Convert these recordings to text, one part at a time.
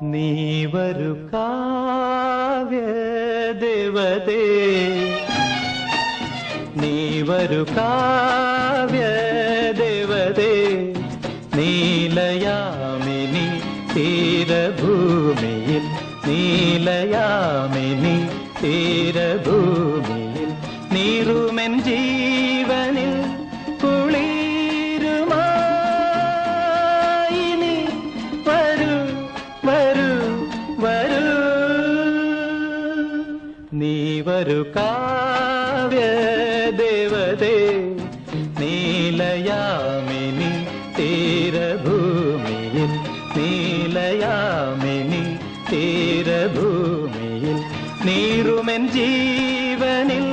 നീ വരു കാവ്യദേവതേ. നീ വരു കാവ്യ ദേവതേ നീലയാമിനി തീരഭൂമിയിൽ നീലയാമിനി തീരഭൂമിയിൽ നീറുമെൻ ജീവനിൽ വരു കാവ്യ ദേവതേ നീലയാമിനി തീരഭൂമിയിൽ നീലയാമിനി തീരഭൂമിയിൽ നീറുമെൻ ജീവനിൽ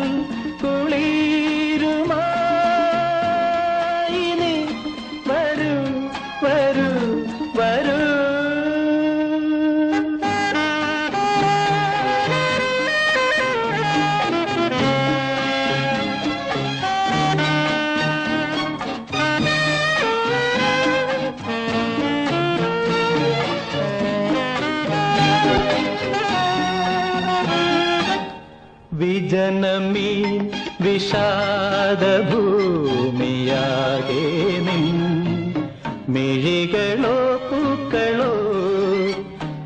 വിജനമീ വിഷാദഭൂമിയാകെ മിഴികളോ പൂക്കളോ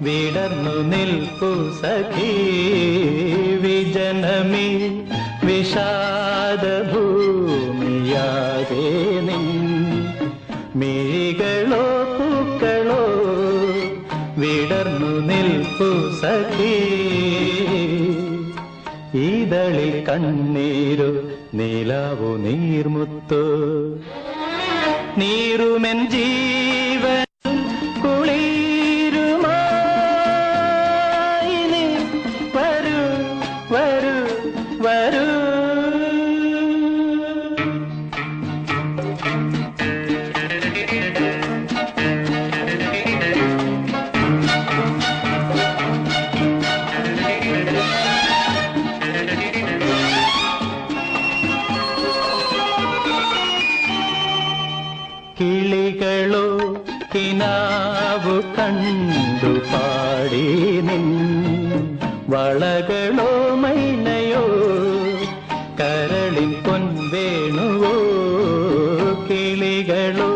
വിടർന്നു നിൽപ്പു സഖി. വിജനമീ വിഷാദഭൂമിയാകെ മിഴികളോ പൂക്കളോ വിടർന്നു നിൽപ്പു സഖീ. ഈതളിൽ കണ്ണീരു നീലാവു നീർമുത്തു. നീരുമെൻ ജീവൻ കിളികളോ കിനാവു കണ്ടു പാടി നിൻ വളകളോ മൈനയോ കരളിൻ പൊൻവേണുവോ കിളികളോ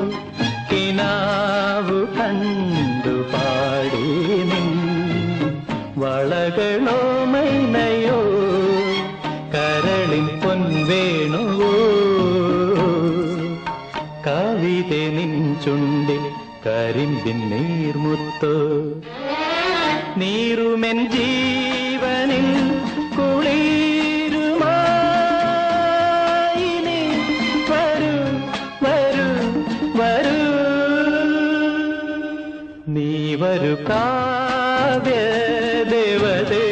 കിനാവു കണ്ടു പാടി നിൻ വളകളോ മൈനയോ കരളിൻ പൊൻവേണുവോ കവിത നിൻ ചുണ്ടിൽ കരിമ്പിൻ നീർമുത്തോ. നീറുമെൻ ജീവനിൽ കുളിരുമായി നീ വരൂ വരൂ നീ വരു ദേവതേ.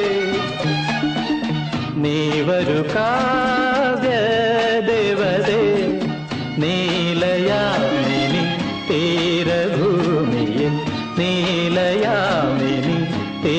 നീ കാ നീലഭൂമിയിൽ നീലയാമിനി തേ